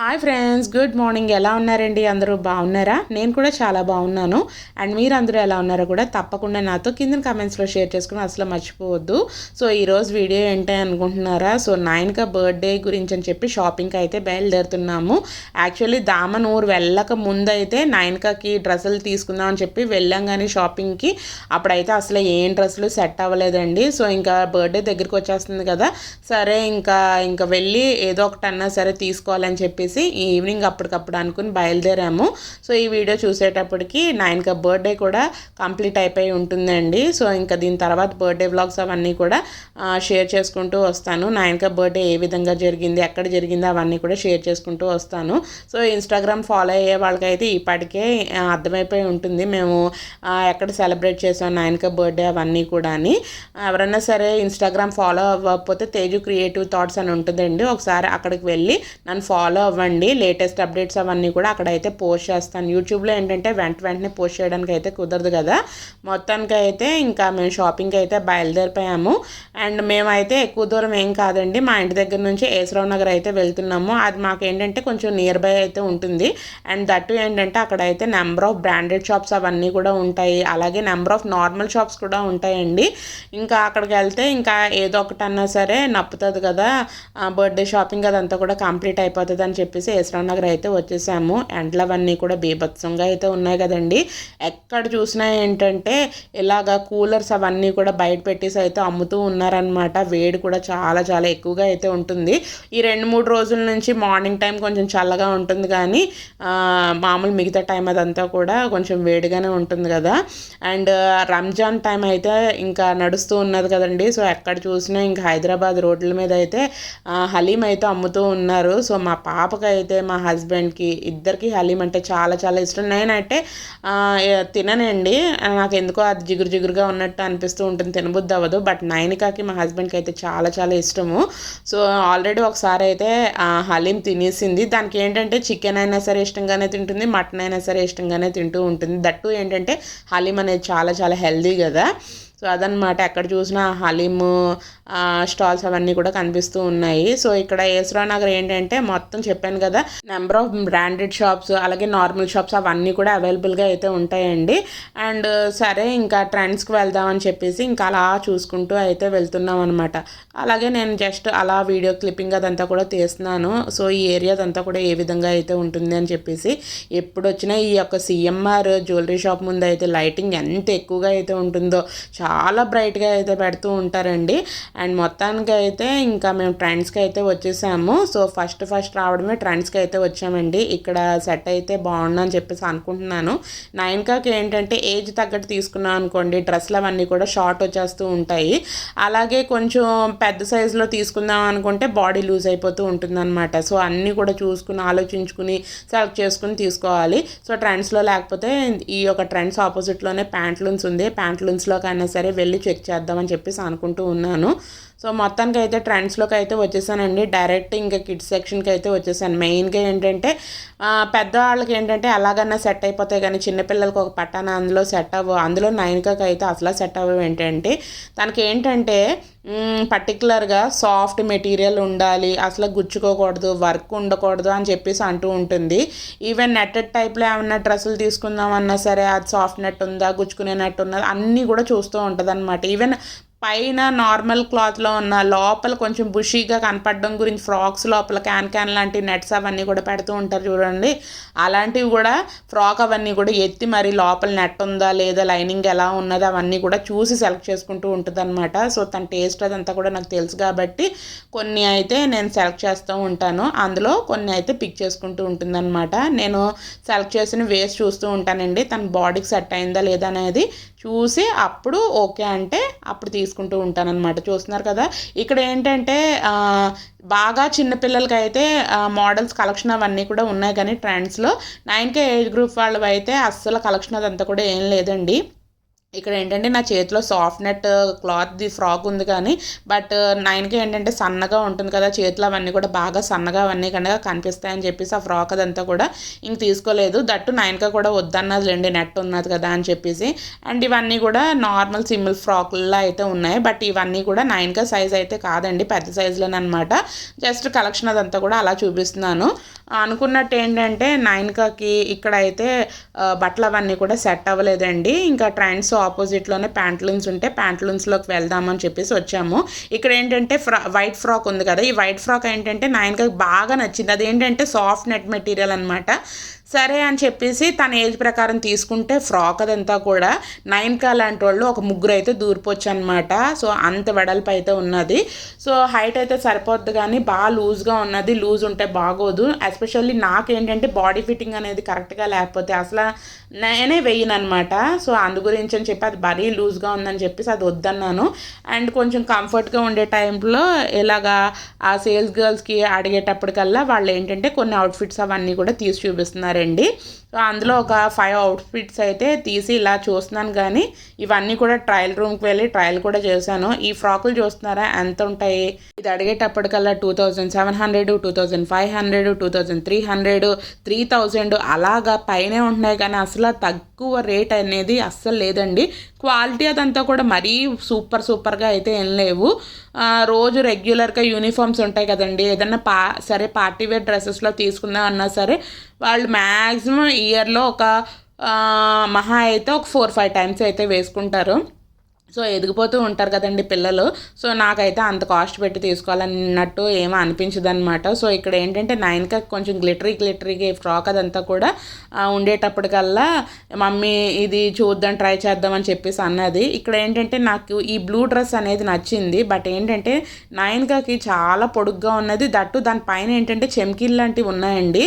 Hi friends good morning ఎలా ఉన్నారండి? అందరూ బాగున్నారా? నేను కూడా చాలా బాగున్నాను. అండ్ మీరు అందరూ ఎలా ఉన్నారో కూడా తప్పకుండా నాతో కింద కమెంట్స్లో షేర్ చేసుకుని అసలు మర్చిపోవద్దు. సో ఈరోజు వీడియో ఏంటి అనుకుంటున్నారా? సో నైన్కా బర్త్డే గురించి అని చెప్పి షాపింగ్కి అయితే బయలుదేరుతున్నాము. యాక్చువల్లీ దామనూరు వెళ్ళక ముందు అయితే నైన్కాకి డ్రెస్సులు తీసుకుందాం అని చెప్పి వెళ్ళాం కానీ షాపింగ్కి అప్పుడైతే అసలు ఏం డ్రెస్సులు సెట్ అవ్వలేదండి. సో ఇంకా బర్త్డే దగ్గరికి వచ్చేస్తుంది కదా. సరే ఇంకా ఇంకా వెళ్ళి ఏదో ఒకటి అన్నా సరే తీసుకోవాలని చెప్పేసి ఈ ఈవినింగ్ అప్పటికప్పుడు అనుకుని బయలుదేరాము. సో ఈ వీడియో చూసేటప్పటికి నాయనక బర్త్డే కూడా కంప్లీట్ అయిపోయి ఉంటుందండి. సో ఇంకా దీని తర్వాత బర్త్డే వ్లాగ్స్ అవన్నీ కూడా షేర్ చేసుకుంటూ వస్తాను. నాయనక బర్త్డే ఏ విధంగా జరిగింది ఎక్కడ జరిగింది అవన్నీ కూడా షేర్ చేసుకుంటూ వస్తాను. సో ఇన్స్టాగ్రామ్ ఫాలో అయ్యే వాళ్ళకైతే ఇప్పటికే అర్థమైపోయి ఉంటుంది. మేము ఎక్కడ సెలబ్రేట్ చేసాం నాయనక బర్త్డే అవన్నీ కూడా అని ఎవరైనా సరే ఇన్స్టాగ్రామ్ ఫాలో అవ్వకపోతే తేజు క్రియేటివ్ థాట్స్ అని ఉంటుందండి. ఒకసారి అక్కడికి వెళ్ళి నన్ను ఫాలో అవ్వండి. లేటెస్ట్ అప్డేట్స్ అవన్నీ కూడా అక్కడైతే పోస్ట్ చేస్తాను. యూట్యూబ్లో ఏంటంటే వెంట వెంటనే పోస్ట్ చేయడానికి అయితే కుదరదు కదా. మొత్తానికి అయితే ఇంకా మేము షాపింగ్కి అయితే బయలుదేరిపోయాము. అండ్ మేమైతే ఎక్కువ దూరం ఏం కాదండి. మా ఇంటి దగ్గర నుంచి ఏసరావు నగర్ అయితే వెళ్తున్నాము. అది మాకు ఏంటంటే కొంచెం నియర్ బై అయితే ఉంటుంది. అండ్ దట్టు ఏంటంటే అక్కడైతే నెంబర్ ఆఫ్ బ్రాండెడ్ షాప్స్ అవన్నీ కూడా ఉంటాయి. అలాగే నెంబర్ ఆఫ్ నార్మల్ షాప్స్ కూడా ఉంటాయండి. ఇంకా అక్కడికి వెళ్తే ఇంకా ఏదో ఒకటన్నా సరే నప్పుతుంది కదా. బర్త్డే షాపింగ్ అదంతా కూడా కంప్లీట్ అయిపోతుంది అని చెప్పేసి ఏసరావు నగర్ అయితే వచ్చేసాము. ఎండ్లవన్నీ కూడా బీభత్సంగా అయితే ఉన్నాయి కదండి. ఎక్కడ చూసినా ఏంటంటే ఇలాగా కూలర్స్ అవన్నీ కూడా బయట పెట్టేసి అయితే అమ్ముతూ ఉన్నారనమాట వేడి కూడా చాలా చాలా ఎక్కువగా అయితే ఉంటుంది. ఈ రెండు మూడు రోజుల నుంచి మార్నింగ్ టైం కొంచెం చల్లగా ఉంటుంది కానీ మామూలు మిగతా టైం అదంతా కూడా కొంచెం వేడిగానే ఉంటుంది కదా. అండ్ రంజాన్ టైం అయితే ఇంకా నడుస్తూ ఉన్నది కదండి. సో ఎక్కడ చూసినా ఇంకా హైదరాబాద్ రోడ్ల మీద అయితే హలీం అయితే అమ్ముతూ ఉన్నారు. సో మా పాప అయితే మా హస్బెండ్కి ఇద్దరికి హలీం అంటే చాలా చాలా ఇష్టం. నేనైతే తిననండి. నాకు ఎందుకో అది జిగురు జిగురుగా ఉన్నట్టు అనిపిస్తూ ఉంటుంది. తినబుద్ధి అవ్వదు. బట్ నైనికాకి మా హస్బెండ్కి అయితే చాలా చాలా ఇష్టము. సో ఆల్రెడీ ఒకసారి అయితే హలీం తినేసింది. దానికి ఏంటంటే చికెన్ అయినా సరే ఇష్టంగానే తింటుంది. మటన్ అయినా సరే ఇష్టంగానే తింటూ ఉంటుంది. దట్టు ఏంటంటే హలీం అనేది చాలా చాలా హెల్దీ కదా. సో అదనమాట ఎక్కడ చూసినా హలీము స్టాల్స్ అవన్నీ కూడా కనిపిస్తూ ఉన్నాయి. సో ఇక్కడ ఏసరా నగర్ ఏంటంటే మొత్తం చెప్పాను కదా నెంబర్ ఆఫ్ బ్రాండెడ్ షాప్స్ అలాగే నార్మల్ షాప్స్ అవన్నీ కూడా అవైలబుల్గా అయితే ఉంటాయండి. అండ్ సరే ఇంకా ట్రెండ్స్కి వెళ్దామని చెప్పేసి ఇంకా అలా చూసుకుంటూ అయితే వెళ్తున్నాం అనమాట అలాగే నేను జస్ట్ అలా వీడియో క్లిప్పింగ్ అదంతా కూడా తీస్తున్నాను. సో ఈ ఏరియా అదంతా కూడా ఏ విధంగా అయితే ఉంటుంది అని చెప్పేసి ఎప్పుడు వచ్చినా ఈ యొక్క సిఎంఆర్ జ్యువెలరీ షాప్ ముందు అయితే లైటింగ్ ఎంత ఎక్కువగా అయితే ఉంటుందో చాలా చాలా బ్రైట్గా అయితే పెడుతూ ఉంటారండి. అండ్ మొత్తానికి అయితే ఇంకా మేము ట్రెండ్స్కి అయితే వచ్చేసాము. సో ఫస్ట్ ఫస్ట్ రావడమే ట్రెండ్స్కి అయితే వచ్చామండి. ఇక్కడ సెట్ అయితే బాగుందని చెప్పేసి అనుకుంటున్నాను. నైన్కాకి ఏంటంటే ఏజ్ తగ్గట్టు తీసుకున్నాం అనుకోండి డ్రెస్లు అవన్నీ కూడా షార్ట్ వచ్చేస్తూ ఉంటాయి. అలాగే కొంచెం పెద్ద సైజులో తీసుకుందాం అనుకుంటే బాడీ లూజ్ అయిపోతూ ఉంటుందన్నమాట. సో అన్నీ కూడా చూసుకుని ఆలోచించుకుని సెలెక్ట్ చేసుకుని తీసుకోవాలి. సో ట్రెండ్స్లో లేకపోతే ఈ యొక్క ట్రెండ్స్ ఆపోజిట్లోనే ప్యాంట్లూన్స్ ఉంది. ప్యాంట్లూన్స్లో కన్నా సరే సరే వెళ్ళి చెక్ చేద్దామని చెప్పేసి అనుకుంటూ ఉన్నాను. సో మొత్తానికి అయితే ట్రెండ్స్లోకి అయితే వచ్చేసానండి. డైరెక్ట్ ఇంకా కిడ్స్ సెక్షన్కి అయితే వచ్చేసాను. మెయిన్గా ఏంటంటే పెద్దవాళ్ళకి ఏంటంటే ఎలాగన్నా సెట్ అయిపోతాయి కానీ చిన్నపిల్లలకి ఒక పట్టాన అందులో సెట్ అవ్వ అందులో నైన్కాకి అయితే అసలు సెట్ అవ్వవు ఏంటంటే తనకి ఏంటంటే పర్టికులర్గా సాఫ్ట్ మెటీరియల్ ఉండాలి అసలు గుచ్చుకోకూడదు వర్క్ ఉండకూడదు అని చెప్పేసి అంటూ ఉంటుంది. ఈవెన్ నెట్టెడ్ టైప్లో ఏమన్నా డ్రెస్సులు తీసుకుందాం అన్నా సరే అది సాఫ్ట్ నెట్ ఉందా గుచ్చుకునే నెట్ ఉందా అన్నీ కూడా చూస్తూ ఉంటుంది అనమాట ఈవెన్ పైన నార్మల్ క్లాత్లో ఉన్న లోపల కొంచెం బుషీగా కనపడడం గురించి ఫ్రాక్స్ లోపల క్యాన్ క్యాన్ లాంటి నెట్స్ అవన్నీ కూడా పెడుతూ ఉంటారు చూడండి. అలాంటివి కూడా ఫ్రాక్ అవన్నీ కూడా ఎత్తి మరి లోపల నెట్ ఉందా లేదా లైనింగ్ ఎలా ఉన్నది అవన్నీ కూడా చూసి సెలెక్ట్ చేసుకుంటూ ఉంటుంది అనమాట సో తన టేస్ట్ అదంతా కూడా నాకు తెలుసు కాబట్టి కొన్ని అయితే నేను సెలెక్ట్ చేస్తూ ఉంటాను. అందులో కొన్ని అయితే పిక్ చేసుకుంటూ ఉంటుందన్నమాట. నేను సెలెక్ట్ చేసిన వేస్ట్ చూస్తూ ఉంటానండి. తన బాడీకి సెట్ అయిందా లేదా అనేది చూసి అప్పుడు ఓకే అంటే అప్పుడు తీసుకుంటూ ఉంటానన్నమాట. చూస్తున్నారు కదా? ఇక్కడ ఏంటంటే బాగా చిన్నపిల్లలకి అయితే మోడల్స్ కలెక్షన్ అవన్నీ కూడా ఉన్నాయి. కానీ ట్రెండ్స్లో నైన్ కే ఏజ్ గ్రూప్ వాళ్ళు అయితే అస్సలు కలెక్షన్ అదంతా కూడా ఏం లేదండి. ఇక్కడ ఏంటంటే నా చేతిలో సాఫ్ట్ నెట్ క్లాత్ది ఫ్రాక్ ఉంది కానీ బట్ నైన్కి uh, ఏంటంటే సన్నగా ఉంటుంది కదా చేతిలో అవన్నీ కూడా బాగా సన్నగా అవన్నీ కనుక కనిపిస్తాయని చెప్పేసి ఆ ఫ్రాక్ అదంతా కూడా ఇంక తీసుకోలేదు. దట్టు నైన్కి కూడా వద్దన్నది లేండి నెట్ ఉన్నది కదా అని చెప్పేసి. అండ్ ఇవన్నీ కూడా నార్మల్ సింగిల్ ఫ్రాక్లా అయితే ఉన్నాయి బట్ ఇవన్నీ కూడా నైన్కా సైజ్ అయితే కాదండి పెద్ద సైజులోనమాట జస్ట్ కలెక్షన్ అదంతా కూడా అలా చూపిస్తున్నాను. అనుకున్నట్టు ఏంటంటే నైన్కాకి ఇక్కడ అయితే uh, బట్టలు అవన్నీ కూడా సెట్ అవ్వలేదండి. ఇంకా ట్రెండ్స్ ఆపోజిట్లోనే ప్యాంట్లూన్స్ ఉంటే ప్యాంట్లూన్స్లోకి వెళ్దామని చెప్పేసి వచ్చాము. ఇక్కడ ఏంటంటే ఫ్రా వైట్ ఫ్రాక్ ఉంది కదా ఈ వైట్ ఫ్రాక్ ఏంటంటే నాయనకి బాగా నచ్చింది. అది ఏంటంటే సాఫ్ట్ నెట్ మెటీరియల్ అనమాట సరే అని చెప్పేసి తన ఏజ్ ప్రకారం తీసుకుంటే ఫ్రాక్ అదంతా కూడా నైన్కా లాంటి వాళ్ళు ఒక ముగ్గురు అయితే దూరిపోవచ్చు అనమాట సో అంత వెడల్పు అయితే ఉన్నది. సో హైట్ అయితే సరిపోద్ది కానీ బాగా లూజ్గా ఉన్నది. లూజ్ ఉంటే బాగోదు. ఎస్పెషల్లీ నాకేంటంటే బాడీ ఫిట్టింగ్ అనేది కరెక్ట్గా లేకపోతే అసలు నేనే వెయ్యను అనమాట సో అందు గురించి అని చెప్పి అది మరీ లూజ్గా ఉందని చెప్పేసి అది వద్దన్నాను. అండ్ కొంచెం కంఫర్ట్గా ఉండే టైంలో ఇలాగా ఆ సేల్స్ గర్ల్స్కి అడిగేటప్పటికల్లా వాళ్ళు ఏంటంటే కొన్ని అవుట్ఫిట్స్ అవన్నీ కూడా తీసి చూపిస్తున్నారు. రండి సో అందులో ఒక ఫైవ్ అవుట్ఫిట్స్ అయితే తీసి ఇలా చూస్తున్నాను కానీ ఇవన్నీ కూడా ట్రయల్ రూమ్కి వెళ్ళి ట్రయల్ కూడా చేశాను. ఈ ఫ్రాకులు చూస్తున్నారా? ఎంత ఉంటాయి? ఇది అడిగేటప్పటికల్లా two thousand seven hundred two thousand five hundred two thousand three hundred three thousand అలాగా పైనే ఉంటున్నాయి కానీ అసలు తక్కువ రేట్ అనేది అస్సలు లేదండి. క్వాలిటీ అదంతా కూడా మరీ సూపర్ సూపర్గా అయితే ఏం లేవు. రోజు రెగ్యులర్గా యూనిఫామ్స్ ఉంటాయి కదండి. ఏదన్నా పా సరే పార్టీ వేర్ డ్రెస్సెస్లో తీసుకుందాం అన్నా సరే వాళ్ళు మ్యాక్సిమం ఇయర్లో ఒక మహా అయితే ఒక ఫోర్ ఫైవ్ టైమ్స్ అయితే వేసుకుంటారు. సో ఎదిగిపోతూ ఉంటారు కదండి పిల్లలు. సో నాకైతే అంత కాస్ట్ పెట్టి తీసుకోవాలన్నట్టు ఏమీ అనిపించదు అనమాట సో ఇక్కడ ఏంటంటే నైన్కి కొంచెం గ్లిటరీ గ్లిటరీగా ఫ్రాక్ అదంతా కూడా ఉండేటప్పటికల్లా మమ్మీ ఇది చూద్దాం ట్రై చేద్దాం అని చెప్పేసి అన్నది. ఇక్కడ ఏంటంటే నాకు ఈ బ్లూ డ్రెస్ అనేది నచ్చింది. బట్ ఏంటంటే నైన్కి చాలా పొడుగ్గా ఉన్నది. దట్టు దానిపైన ఏంటంటే చెమ్కీలు లాంటివి ఉన్నాయండి.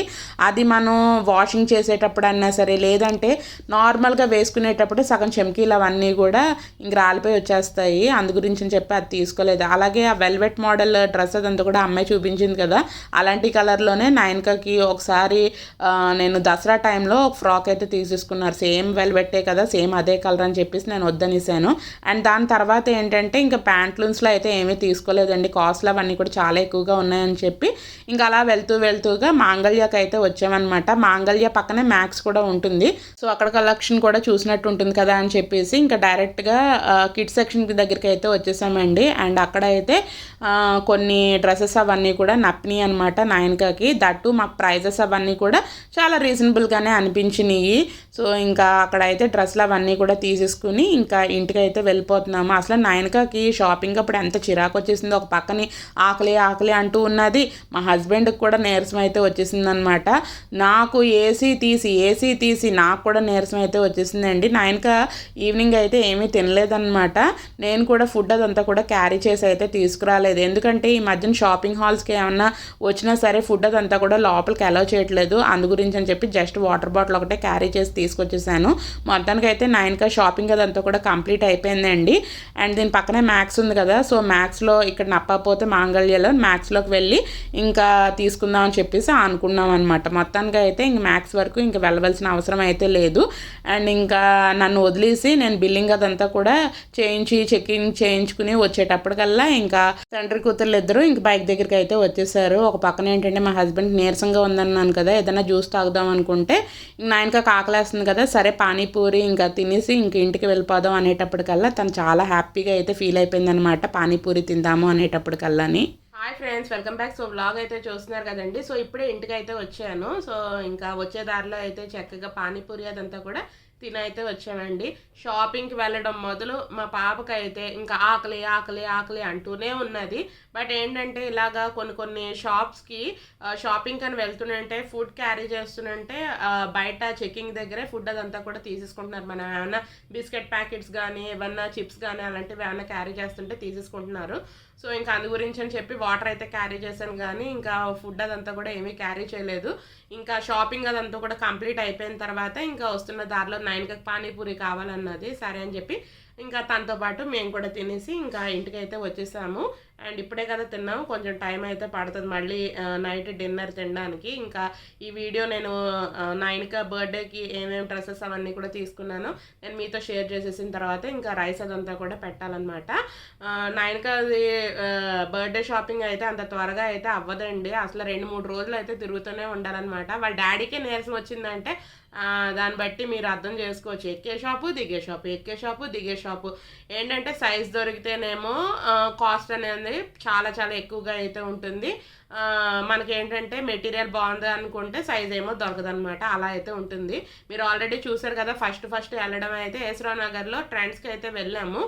అది మనం వాషింగ్ చేసేటప్పుడు అన్నా సరే లేదంటే నార్మల్గా వేసుకునేటప్పుడు సగం చెమ్కీలు అవన్నీ కూడా ఇంక కాలిపోయి వచ్చేస్తాయి. అందు గురించి చెప్పి అది తీసుకోలేదు. అలాగే ఆ వెల్వెట్ మోడల్ డ్రెస్ అదంతా కూడా అమ్మాయి చూపించింది కదా. అలాంటి కలర్లోనే నైన్కాకి ఒకసారి నేను దసరా టైంలో ఒక ఫ్రాక్ అయితే తీసేసుకున్నారు. సేమ్ వెల్వెట్టే కదా సేమ్ అదే కలర్ అని చెప్పేసి నేను వద్దనిసాను. అండ్ దాని తర్వాత ఏంటంటే ఇంకా ప్యాంట్లూన్స్లో అయితే ఏమీ తీసుకోలేదండి. కాస్ట్లు అవన్నీ కూడా చాలా ఎక్కువగా ఉన్నాయని చెప్పి ఇంకా అలా వెళ్తూ వెళ్తూగా మాంగళ్యకి అయితే వచ్చామన్నమాట. మాంగళ్య పక్కనే మ్యాక్స్ కూడా ఉంటుంది. సో అక్కడ కలెక్షన్ కూడా చూసినట్టు ఉంటుంది కదా అని చెప్పేసి ఇంకా డైరెక్ట్గా కిడ్ సెక్షన్ దగ్గరికి అయితే వచ్చేసామండి. అండ్ అక్కడ అయితే కొన్ని డ్రెస్సెస్ అవన్నీ కూడా నప్పినాయి అనమాట నైన్కాకి దట్టు మాకు ప్రైజెస్ అవన్నీ కూడా చాలా రీజనబుల్గానే అనిపించినాయి. సో ఇంకా అక్కడ అయితే డ్రెస్సులు అవన్నీ కూడా తీసేసుకుని ఇంకా ఇంటికి అయితే వెళ్ళిపోతున్నాము. అసలు నైన్కాకి షాపింగ్ అప్పుడు ఎంత చిరాకు వచ్చేసిందో ఒక పక్కని ఆకలి ఆకలి అంటూ ఉన్నది. మా హస్బెండ్కి కూడా నీరసం అయితే వచ్చేసింది అనమాట నాకు ఏసీ తీసి ఏసీ తీసి నాకు కూడా నీరసం అయితే వచ్చేసిందండి. నాయనక ఈవినింగ్ అయితే ఏమీ తినలేదన్నమాట. అనమాట నేను కూడా ఫుడ్ అదంతా కూడా క్యారీ చేసి అయితే తీసుకురాలేదు. ఎందుకంటే ఈ మధ్యన షాపింగ్ హాల్స్కి ఏమన్నా వచ్చినా సరే ఫుడ్ అదంతా కూడా లోపలికి అలౌ చేయట్లేదు. అందు గురించి అని చెప్పి జస్ట్ వాటర్ బాటిల్ ఒకటే క్యారీ చేసి తీసుకొచ్చేసాను. మొత్తానికి అయితే నైన్కా షాపింగ్ అదంతా కూడా కంప్లీట్ అయిపోయిందండి అండ్. దీని పక్కనే మ్యాక్స్ ఉంది కదా సో మ్యాక్స్లో ఇక్కడ నప్పకపోతే మాంగళ్యలో మ్యాక్స్లోకి వెళ్ళి ఇంకా తీసుకుందాం అని చెప్పేసి అనుకున్నాం అనమాట మొత్తానికి అయితే ఇంక మ్యాక్స్ వరకు ఇంకా వెళ్ళవలసిన అవసరం అయితే లేదు. అండ్ ఇంకా నన్ను వదిలేసి నేను బిల్లింగ్ అదంతా కూడా చేయించి చెక్కింగ్ చేయించుకుని వచ్చేటప్పటికల్లా ఇంకా తండ్రి కూతుర్లు ఇద్దరు ఇంక బైక్ దగ్గరికి అయితే వచ్చేసారు. ఒక పక్కన ఏంటంటే మా హస్బెండ్ నీరసంగా ఉందన్నాను కదా ఏదైనా జ్యూస్ తాగుదాం అనుకుంటే నా కాకలేస్తుంది కదా సరే పానీపూరి ఇంకా తినేసి ఇంక ఇంటికి వెళ్ళిపోదాం అనేటప్పటికల్లా తను చాలా హ్యాపీగా అయితే ఫీల్ అయిపోయింది అనమాట పానీపూరి తిందాము అనేటప్పటికల్లాని. Hi friends welcome back so vlog అయితే చూస్తున్నారు కదండి. సో ఇప్పుడే ఇంటికి అయితే వచ్చాను. సో ఇంకా వచ్చే దారిలో అయితే చక్కగా పానీపూరి అదంతా కూడా తినైతే వచ్చానండి. షాపింగ్కి వెళ్ళడం మొదలు మా పాపకైతే ఇంకా ఆకలి ఆకలి ఆకలి అంటూనే ఉన్నది. బట్ ఏంటంటే ఇలాగా కొన్ని కొన్ని షాప్స్కి షాపింగ్ అని వెళ్తుంటే ఫుడ్ క్యారీ చేస్తుంటే బయట చెకింగ్ దగ్గరే ఫుడ్ అదంతా కూడా తీసేసుకుంటున్నారు. మనం ఏమైనా బిస్కెట్ ప్యాకెట్స్ కానీ ఏమన్నా చిప్స్ కానీ అలాంటివి ఏమైనా క్యారీ చేస్తుంటే తీసేసుకుంటున్నారు. సో ఇంకా అందు గురించి అని చెప్పి వాటర్ అయితే క్యారీ చేశాను కానీ ఇంకా ఫుడ్ అదంతా కూడా ఏమీ క్యారీ చేయలేదు. ఇంకా షాపింగ్ అదంతా కూడా కంప్లీట్ అయిపోయిన తర్వాత ఇంకా వస్తున్న దారిలో ఆయనకి పానీపూరి కావాలన్నది సరే అని చెప్పి ఇంకా తనతో పాటు మేము కూడా తినేసి ఇంకా ఇంటికైతే వచ్చేసాము. అండ్ ఇప్పుడే కదా తిన్నాం. కొంచెం టైం అయితే పడుతుంది. మళ్ళీ నైట్ డిన్నర్ తినడానికి. ఇంకా ఈ వీడియో నేను నైన్కా బర్త్డేకి ఏమేమి డ్రెస్సెస్ అవన్నీ కూడా తీసుకున్నాను. నేను మీతో షేర్ చేసేసిన తర్వాత ఇంకా రైస్ అదంతా కూడా పెట్టాలన్నమాట. నైన్కాది బర్త్డే షాపింగ్ అయితే అంత త్వరగా అయితే అవ్వదండి. అసలు రెండు మూడు రోజులు అయితే తిరుగుతూనే ఉండాలన్నమాట. వాళ్ళ డాడీకే నీరసం వచ్చిందంటే దాన్ని బట్టి మీరు అర్థం చేసుకోవచ్చు. ఎక్కే షాపు దిగే షాపు ఎక్కే షాపు దిగే షాపు. ఏంటంటే సైజ్ దొరికితేనేమో కాస్ట్ అనేది చాలా చాలా ఎక్కువగా అయితే ఉంటుంది. మనకి ఏంటంటే మెటీరియల్ బాగుంది అనుకుంటే సైజ్ ఏమో దొరకదనమాట అలా అయితే ఉంటుంది. మీరు ఆల్రెడీ చూసారు కదా ఫస్ట్ ఫస్ట్ వెళ్ళడం అయితే ఏసరావు నగర్లో ట్రెండ్స్కి అయితే వెళ్ళాము.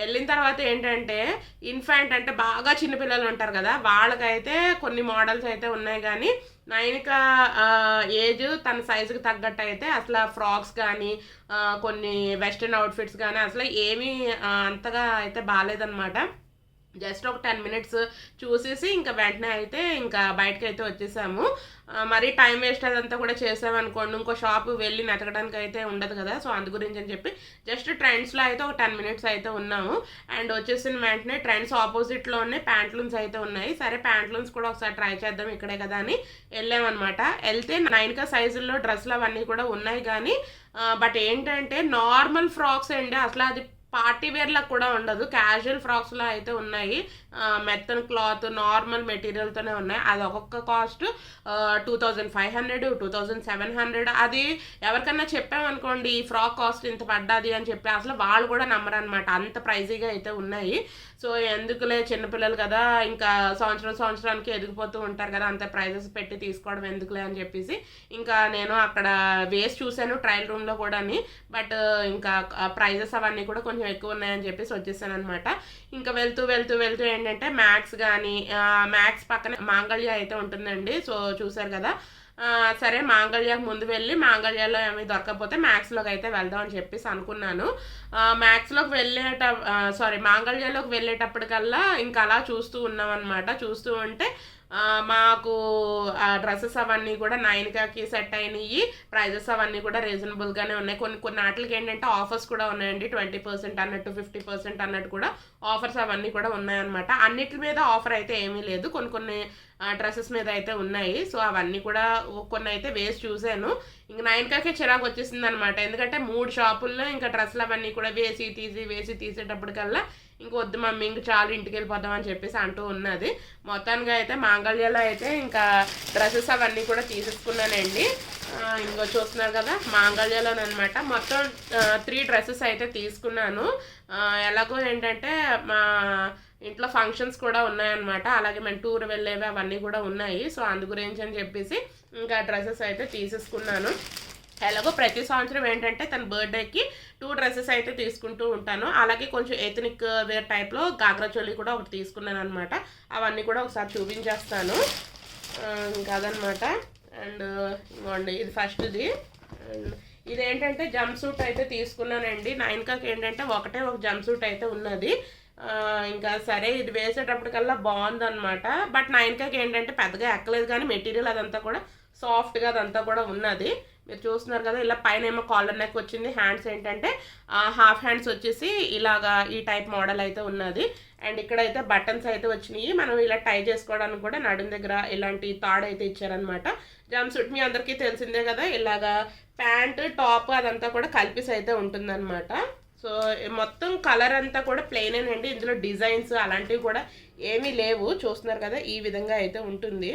వెళ్ళిన తర్వాత ఏంటంటే ఇన్ఫాంట్ అంటే బాగా చిన్నపిల్లలు ఉంటారు కదా వాళ్ళకైతే కొన్ని మోడల్స్ అయితే ఉన్నాయి కానీ నైనిక ఏజ్ తన సైజుకి తగ్గట్టు అయితే అసలు ఫ్రాక్స్ కానీ కొన్ని వెస్ట్రన్ అవుట్ఫిట్స్ కానీ అసలు ఏమీ అంతగా అయితే బాగాలేదనమాట జస్ట్ ఒక టెన్ మినిట్స్ చూసేసి ఇంకా వెంటనే అయితే ఇంకా బయటకు అయితే వచ్చేసాము మరి టైం వేస్ట్ అదంతా కూడా చేసామనుకోండి ఇంకో షాప్ వెళ్ళి నెతకడానికి అయితే ఉండదు కదా. సో అందు గురించి అని చెప్పి జస్ట్ ట్రెండ్స్లో అయితే ఒక టెన్ మినిట్స్ అయితే ఉన్నాము. అండ్ వచ్చేసిన వెంటనే ట్రెండ్స్ ఆపోజిట్లోనే ప్యాంట్లూన్స్ అయితే ఉన్నాయి. సరే ప్యాంట్లూన్స్ కూడా ఒకసారి ట్రై చేద్దాం ఇక్కడే కదా అని వెళ్ళామన్నమాట. వెళ్తే నైన్కా సైజుల్లో డ్రెస్సులు అవన్నీ కూడా ఉన్నాయి కానీ బట్ ఏంటంటే నార్మల్ ఫ్రాక్స్ అండి. అసలు అది పార్టీ వేర్లకు కూడా ఉండదు. క్యాజువల్ ఫ్రాక్స్లో అయితే ఉన్నాయి. మెత్తన్ క్లాత్ నార్మల్ మెటీరియల్తోనే ఉన్నాయి. అది ఒక్కొక్క cost two thousand five hundred two thousand seven hundred అది ఎవరికన్నా చెప్పామనుకోండి ఈ ఫ్రాక్ కాస్ట్ ఇంత పడ్డది అని చెప్పి అసలు వాళ్ళు కూడా నమ్మరు అనమాట అంత ప్రైజీగా అయితే ఉన్నాయి. సో ఎందుకులే చిన్నపిల్లలు కదా ఇంకా సంవత్సరం సంవత్సరానికి ఎదిగిపోతూ ఉంటారు కదా అంత ప్రైజెస్ పెట్టి తీసుకోవడం ఎందుకులే అని చెప్పేసి. ఇంకా నేను అక్కడ వేసి చూశాను ట్రయల్ రూమ్లో కూడాని. బట్ ఇంకా ప్రైజెస్ అవన్నీ కూడా కొంచెం ఎక్కువ ఉన్నాయని చెప్పేసి వచ్చేసాను అనమాట ఇంకా వెళ్తూ వెళ్తూ వెళ్తూ ఏంటంటే మ్యాథ్స్ కానీ మ్యాథ్స్ పక్కన మాంగళ్య అయితే ఉంటుందండి. సో చూసారు కదా. సరే మాంగళ్యకు ముందు వెళ్ళి మాంగళ్యలో ఏమి దొరకకపోతే మ్యాథ్స్లోకి అయితే వెళ్దాం అని చెప్పేసి అనుకున్నాను. మ్యాథ్స్లోకి వెళ్ళేట సారీ మాంగళ్యలోకి వెళ్ళేటప్పటికల్లా ఇంకా అలా చూస్తూ ఉన్నాం అనమాట చూస్తూ ఉంటే మాకు డ్రెస్సెస్ అవన్నీ కూడా నైన్కాకి సెట్ అయినాయి ప్రైజెస్ అవన్నీ కూడా రీజనబుల్గానే ఉన్నాయి. కొన్ని కొన్ని ఆటలకి ఏంటంటే ఆఫర్స్ కూడా ఉన్నాయండి. ట్వంటీ పర్సెంట్ అన్నట్టు ఫిఫ్టీ పర్సెంట్ అన్నట్టు కూడా ఆఫర్స్ అవన్నీ కూడా ఉన్నాయన్నమాట. అన్నిటి మీద ఆఫర్ అయితే ఏమీ లేదు. కొన్ని కొన్ని డ్రెస్సెస్ మీద అయితే ఉన్నాయి. సో అవన్నీ కూడా కొన్ని అయితే వేసి చూశాను. ఇంక నైన్కాకే చిరాకు వచ్చేసింది అనమాట ఎందుకంటే మూడు షాపుల్లో ఇంకా డ్రెస్సులు అవన్నీ కూడా వేసి తీసి వేసి తీసేటప్పటికల్లా ఇంక వద్దు మమ్మీ ఇంక చాలు ఇంటికి వెళ్ళిపోదాం అని చెప్పేసి అంటూ ఉన్నది. మొత్తానికి అయితే మాంగళ్యలో అయితే ఇంకా డ్రెస్సెస్ అవన్నీ కూడా తీసేసుకున్నానండి. ఇంకో చూస్తున్నారు కదా మాంగళ్యలో అనమాట మొత్తం త్రీ డ్రెస్సెస్ అయితే తీసుకున్నాను. ఎలాగో ఏంటంటే మా ఇంట్లో ఫంక్షన్స్ కూడా ఉన్నాయన్నమాట. అలాగే మేము టూర్ వెళ్ళేవి అవన్నీ కూడా ఉన్నాయి. సో అందు గురించి అని చెప్పేసి ఇంకా డ్రెస్సెస్ అయితే తీసేసుకున్నాను. ఎలాగో ప్రతి సంవత్సరం ఏంటంటే తన బర్త్డేకి టూ డ్రెస్సెస్ అయితే తీసుకుంటూ ఉంటాను. అలాగే కొంచెం ఎథనిక్ వేర్ టైప్లో గాగ్రా చోళీ కూడా ఒకటి తీసుకున్నాను అనమాట అవన్నీ కూడా ఒకసారి చూపించేస్తాను. ఆ, అండ్ ఇవ్వండి ఇది ఫస్ట్ది. అండ్ ఇదేంటంటే జంప్ సూట్ అయితే తీసుకున్నానండి. నైన్కాకి ఏంటంటే ఒకటే ఒక జంప్ సూట్ అయితే ఉన్నది. ఇంకా సరే ఇది వేసేటప్పటికల్లా బాగుందనమాట బట్ నైన్కాకి ఏంటంటే పెద్దగా ఎక్కలేదు కానీ మెటీరియల్ అదంతా కూడా సాఫ్ట్గా అదంతా కూడా ఉన్నది. మీరు చూస్తున్నారు కదా ఇలా పైన ఏమో కాలర్ నెక్ వచ్చింది. హ్యాండ్స్ ఏంటంటే హాఫ్ హ్యాండ్స్ వచ్చేసి ఇలాగా ఈ టైప్ మోడల్ అయితే ఉన్నది. అండ్ ఇక్కడైతే బటన్స్ అయితే వచ్చినాయి. మనం ఇలా టై చేసుకోవడానికి కూడా నడుం దగ్గర ఇలాంటి తాడు అయితే ఇచ్చారనమాట జంప్ సూట్ మీ అందరికీ తెలిసిందే కదా ఇలాగా ప్యాంట్ టాప్ అదంతా కూడా కలిపిసి అయితే ఉంటుందన్నమాట. సో మొత్తం కలర్ అంతా కూడా ప్లెయిన్ అండి ఇందులో డిజైన్స్ అలాంటివి కూడా ఏమీ లేవు. చూస్తున్నారు కదా ఈ విధంగా అయితే ఉంటుంది.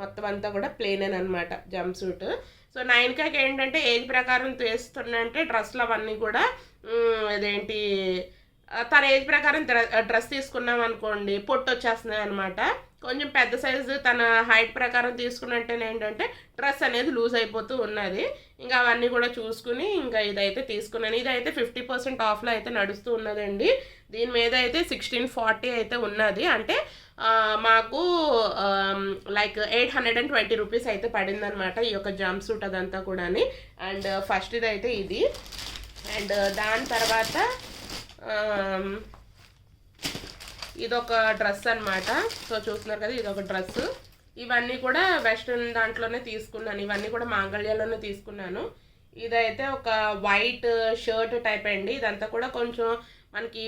మొత్తం అంతా కూడా ప్లెయిన్ అనమాట జంప్ సూట్. సో నైన్కాకి ఏంటంటే ఏజ్ ప్రకారం అంటే డ్రెస్లు అవన్నీ కూడా అదేంటి తన ఏజ్ ప్రకారం డ్రెస్ తీసుకున్నాం అనుకోండి పొట్టు వచ్చేస్తున్నాయి అనమాట కొంచెం పెద్ద సైజు తన హైట్ ప్రకారం తీసుకున్నట్టే ఏంటంటే డ్రెస్ అనేది లూజ్ అయిపోతూ ఉన్నది. ఇంకా అవన్నీ కూడా చూసుకుని ఇంకా ఇదైతే తీసుకున్నాను. ఇదైతే ఫిఫ్టీ పర్సెంట్ ఆఫ్లో అయితే నడుస్తూ ఉన్నదండి. దీని మీద అయితే సిక్స్టీన్ ఫార్టీ అయితే ఉన్నది. అంటే మాకు like eight hundred and twenty rupees అయితే పడిందనమాట ఈ యొక్క జంప్ సూట్ అదంతా కూడాని. అండ్ ఫస్ట్ ఇది అయితే ఇది. అండ్ దాని తర్వాత ఇదొక డ్రెస్ అన్నమాట. సో చూస్తున్నారు కదా ఇదొక డ్రెస్. ఇవన్నీ కూడా వెస్ట్రన్ దాంట్లోనే తీసుకున్నాను. ఇవన్నీ కూడా మాంగళ్యాలోనే తీసుకున్నాను. ఇదైతే ఒక వైట్ షర్ట్ టైప్ అండి. ఇదంతా కూడా కొంచెం మనకి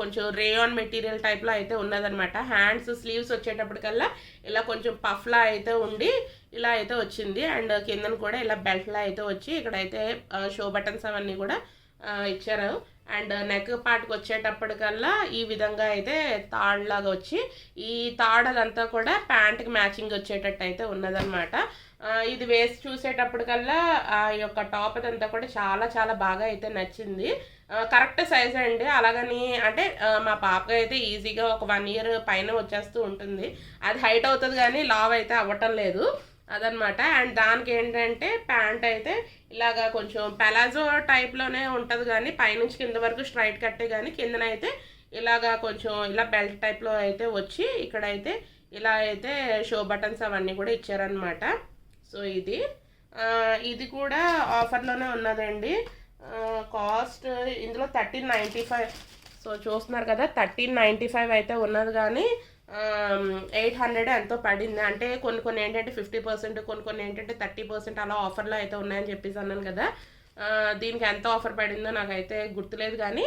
కొంచెం రేయాన్ మెటీరియల్ టైప్లో అయితే ఉన్నదనమాట హ్యాండ్స్ స్లీవ్స్ వచ్చేటప్పటికల్లా ఇలా కొంచెం పఫ్లా అయితే ఉండి ఇలా అయితే వచ్చింది. అండ్ కిందన కూడా ఇలా బెల్ట్లా అయితే వచ్చి ఇక్కడైతే షో బటన్స్ అవన్నీ కూడా ఇచ్చారు. అండ్ నెక్ పార్ట్కి వచ్చేటప్పటికల్లా ఈ విధంగా అయితే తాడులాగా వచ్చి ఈ తాడలంతా కూడా ప్యాంట్కి మ్యాచింగ్ వచ్చేటట్టు అయితే ఉన్నదన్నమాట. ఇది వేసి చూసేటప్పటికల్లా ఆ యొక్క టాప్ అదంతా కూడా చాలా చాలా బాగా అయితే నచ్చింది. కరెక్ట్ సైజ్ అండి. అలాగని అంటే మా పాపకి అయితే ఈజీగా ఒక వన్ ఇయర్ పైన వచ్చేస్తూ ఉంటుంది. అది హైట్ అవుతుంది కానీ లావ్ అయితే అవ్వటం లేదు. అదనమాట. అండ్ దానికి ఏంటంటే ప్యాంట్ అయితే ఇలాగా కొంచెం పెలాజో టైప్లోనే ఉంటుంది కానీ పైనుంచి కింద వరకు స్ట్రైట్ కట్టే కానీ కిందనైతే ఇలాగా కొంచెం ఇలా బెల్ట్ టైప్లో అయితే వచ్చి ఇక్కడైతే ఇలా అయితే షో బటన్స్ అవన్నీ కూడా ఇచ్చారనమాట. సో ఇది. ఇది కూడా ఆఫర్లోనే ఉన్నదండి. కాస్ట్ ఇందులో థర్టీన్ నైంటీ ఫైవ్ సో చూస్తున్నారు కదా థర్టీన్ నైంటీ ఫైవ్ అయితే ఉన్నది కానీ ఎయిట్ హండ్రెడ్ ఎంతో పడింది. అంటే కొన్ని కొన్ని ఏంటంటే ఫిఫ్టీ పర్సెంట్ కొన్ని కొన్ని ఏంటంటే థర్టీ పర్సెంట్ అలా ఆఫర్లో అయితే ఉన్నాయని చెప్పేసి అన్నాను కదా. దీనికి ఎంత ఆఫర్ పడిందో నాకైతే గుర్తులేదు కానీ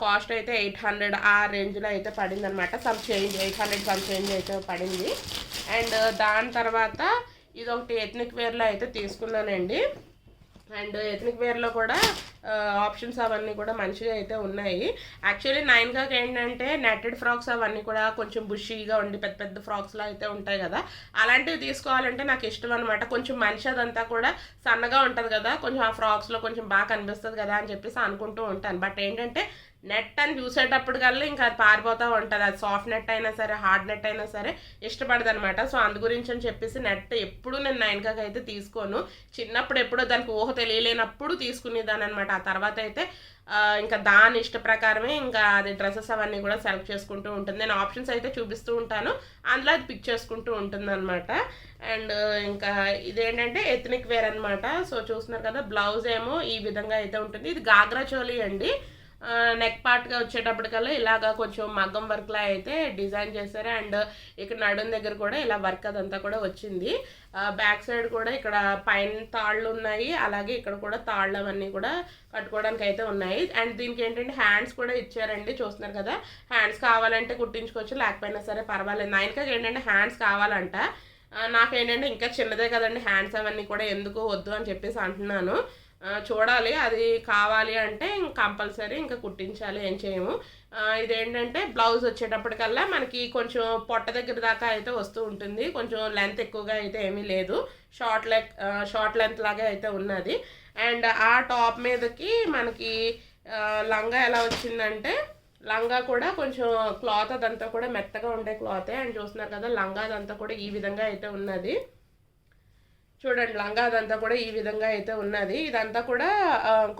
కాస్ట్ అయితే ఎయిట్ హండ్రెడ్ ఆ రేంజ్లో అయితే పడింది అనమాట some change eight hundred some change అయితే పడింది. అండ్ దాని తర్వాత ఇది ఒకటి ఎథ్నిక్ వేర్లో అయితే తీసుకున్నానండి. అండ్ ఎథనిక్ వేర్లో కూడా ఆప్షన్స్ అవన్నీ కూడా మంచిగా అయితే ఉన్నాయి. యాక్చువల్లీ నైన్ కాక్ ఏంటంటే నెట్టెడ్ ఫ్రాక్స్ అవన్నీ కూడా కొంచెం బుషీగా ఉండి పెద్ద పెద్ద ఫ్రాక్స్లో అయితే ఉంటాయి కదా. అలాంటివి తీసుకోవాలంటే నాకు ఇష్టం అనమాట కొంచెం మనిషి అదంతా కూడా సన్నగా ఉంటుంది కదా. కొంచెం ఆ ఫ్రాక్స్లో కొంచెం బాగా కనిపిస్తుంది కదా అని చెప్పేసి అనుకుంటూ ఉంటాను. బట్ ఏంటంటే నెట్ అని చూసేటప్పుడు కల్లా ఇంకా అది పారిపోతూ ఉంటుంది. అది సాఫ్ట్ నెట్ అయినా సరే హార్డ్ నెట్ అయినా సరే ఇష్టపడదు అనమాట సో అందు గురించి అని చెప్పేసి నెట్ ఎప్పుడు నేను నైన్కాకి అయితే తీసుకోను. చిన్నప్పుడు ఎప్పుడో దానికి ఊహ తెలియలేనప్పుడు తీసుకునేదాన్ని అనమాట ఆ తర్వాత అయితే ఇంకా దాని ఇష్ట ప్రకారమే ఇంకా అది డ్రెస్సెస్ అవన్నీ కూడా సెలెక్ట్ చేసుకుంటూ ఉంటుంది. నేను ఆప్షన్స్ అయితే చూపిస్తూ ఉంటాను. అందులో అది పిక్ చేసుకుంటూ ఉంటుంది అనమాట అండ్ ఇంకా ఇదేంటంటే ఎథనిక్ వేర్ అనమాట సో చూస్తున్నారు కదా బ్లౌజ్ ఏమో ఈ విధంగా అయితే ఉంటుంది. ఇది గాగ్రా చోలీ అండి. నెక్ పార్ట్గా వచ్చేటప్పటికల్లా ఇలాగా కొంచెం మగ్గం వర్క్లా అయితే డిజైన్ చేశారు. అండ్ ఇక్కడ నడుం దగ్గర కూడా ఇలా వర్క్ అదంతా కూడా వచ్చింది. బ్యాక్ సైడ్ కూడా ఇక్కడ పైన తాళ్ళు ఉన్నాయి. అలాగే ఇక్కడ కూడా తాళ్ళు అవన్నీ కూడా కట్టుకోవడానికి అయితే ఉన్నాయి. అండ్ దీనికి ఏంటంటే హ్యాండ్స్ కూడా ఇచ్చారండి. చూస్తున్నారు కదా? హ్యాండ్స్ కావాలంటే కుట్టించుకోవచ్చు లేకపోయినా సరే పర్వాలేదు. నాయనకి ఏంటంటే హ్యాండ్స్ కావాలంట. నాకేంటంటే ఇంకా చిన్నదే కదండి. హ్యాండ్స్ అవన్నీ కూడా ఎందుకు వద్దు అని చెప్పేసి అంటున్నాను. చూడాలి. అది కావాలి అంటే ఇంక కంపల్సరీ ఇంకా కుట్టించాలి ఏం చేయము. ఇదేంటంటే బ్లౌజ్ వచ్చేటప్పటికల్లా మనకి కొంచెం పొట్ట దగ్గర దాకా అయితే వస్తూ ఉంటుంది. కొంచెం లెంత్ ఎక్కువగా అయితే ఏమీ లేదు. షార్ట్ లెక్ షార్ట్ లెంత్ లాగా అయితే ఉన్నది. అండ్ ఆ టాప్ మీదకి మనకి లంగా ఎలా వచ్చిందంటే లంగా కూడా కొంచెం క్లాత్ అదంతా కూడా మెత్తగా ఉండే క్లాతే. అండ్ చూస్తున్నారు కదా లంగా అదంతా కూడా ఈ విధంగా అయితే ఉన్నది. చూడండి లంగా అదంతా కూడా ఈ విధంగా అయితే ఉన్నది. ఇదంతా కూడా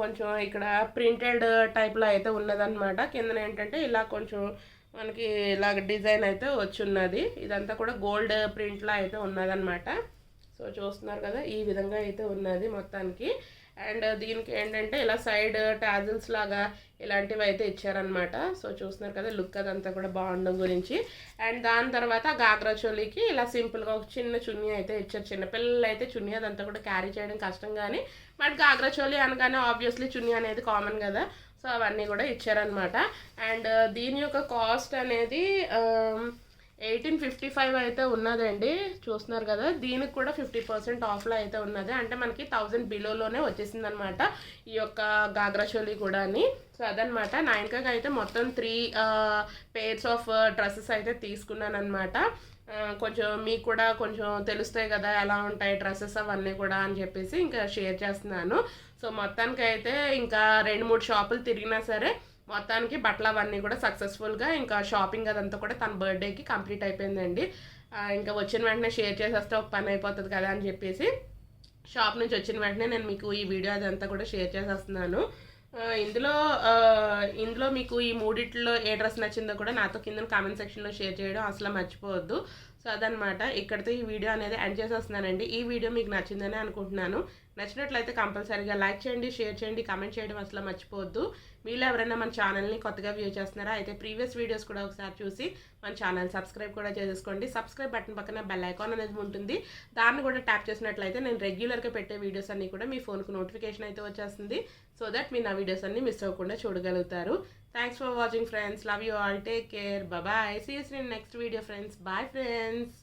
కొంచెం ఇక్కడ ప్రింటెడ్ టైప్లో అయితే ఉన్నదన్నమాట. కిందన ఏంటంటే ఇలా కొంచెం మనకి ఇలాగ డిజైన్ అయితే వచ్చి ఉన్నది ఇదంతా కూడా గోల్డ్ ప్రింట్లో అయితే ఉన్నదన్నమాట. సో చూస్తున్నారు కదా ఈ విధంగా అయితే ఉన్నది మొత్తానికి. అండ్ దీనికి ఏంటంటే ఇలా సైడ్ టాజిల్స్ లాగా ఇలాంటివి అయితే ఇచ్చారనమాట సో చూస్తున్నారు కదా లుక్ అదంతా కూడా బాగుండడం గురించి. అండ్ దాని తర్వాత గాగ్రా చోలీకి ఇలా సింపుల్గా ఒక చిన్న చున్నీ అయితే ఇచ్చారు. చిన్నపిల్లలు అయితే చున్నీ అదంతా కూడా క్యారీ చేయడం కష్టం కానీ బట్ గాగ్రా చోలీ అనగానే ఆబ్వియస్లీ చున్నీ అనేది కామన్ కదా. సో అవన్నీ కూడా ఇచ్చారనమాట అండ్ దీని యొక్క కాస్ట్ అనేది ఎయిటీన్ ఫిఫ్టీ ఫైవ్ అయితే ఉన్నదండి. చూస్తున్నారు కదా దీనికి కూడా ఫిఫ్టీ పర్సెంట్ ఆఫ్లో అయితే ఉన్నది. అంటే మనకి థౌజండ్ బిలోలోనే వచ్చేసింది అనమాట ఈ యొక్క గాగ్రా చోలీ కూడాని సో అదనమాట నైన్కాకి అయితే మొత్తం త్రీ పేర్స్ ఆఫ్ డ్రెస్సెస్ అయితే తీసుకున్నాను అనమాట కొంచెం మీకు కూడా కొంచెం తెలుస్తాయి కదా ఎలా ఉంటాయి డ్రెస్సెస్ అవన్నీ కూడా అని చెప్పేసి ఇంకా షేర్ చేస్తున్నాను. సో మొత్తానికి అయితే ఇంకా రెండు మూడు షాపులు తిరిగినా సరే మొత్తానికి బట్టలు అవన్నీ కూడా సక్సెస్ఫుల్గా ఇంకా షాపింగ్ అదంతా కూడా తన బర్త్డేకి కంప్లీట్ అయిపోయిందండి. ఇంకా వచ్చిన వెంటనే షేర్ చేసేస్తే ఒక పని అయిపోతుంది కదా అని చెప్పేసి షాప్ నుంచి వచ్చిన వెంటనే నేను మీకు ఈ వీడియో అదంతా కూడా షేర్ చేసేస్తున్నాను. ఇందులో ఇందులో మీకు ఈ మూడిట్లో ఏ డ్రెస్ నచ్చిందో కూడా నాతో కింద కామెంట్ సెక్షన్లో షేర్ చేయడం అసలు మర్చిపోవద్దు. సో అదనమాట ఇక్కడితో ఈ వీడియో అనేది ఎండ్ చేసేస్తున్నానండి. ఈ వీడియో మీకు నచ్చిందని అనుకుంటున్నాను. నచ్చినట్లయితే కంపల్సరీగా లైక్ చేయండి షేర్ చేయండి కామెంట్ చేయడం అసలు మర్చిపోవద్దు. మీలో ఎవరైనా మన ఛానల్ని కొత్తగా వ్యూ చేస్తున్నారా? అయితే ప్రీవియస్ వీడియోస్ కూడా ఒకసారి చూసి మన ఛానల్ సబ్స్క్రైబ్ కూడా చేసేసుకోండి. సబ్స్క్రైబ్ బటన్ పక్కన బెల్ ఐకాన్ అనేది ఉంటుంది. దాన్ని కూడా ట్యాప్ చేసినట్లయితే నేను రెగ్యులర్గా పెట్టే వీడియోస్ అన్నీ కూడా మీ ఫోన్కు నోటిఫికేషన్ అయితే వచ్చేస్తుంది. సో దట్ మీరు నా వీడియోస్ అన్ని మిస్ అవ్వకుండా చూడగలుగుతారు. Thanks for watching friends love you all take care bye see you next video friends bye friends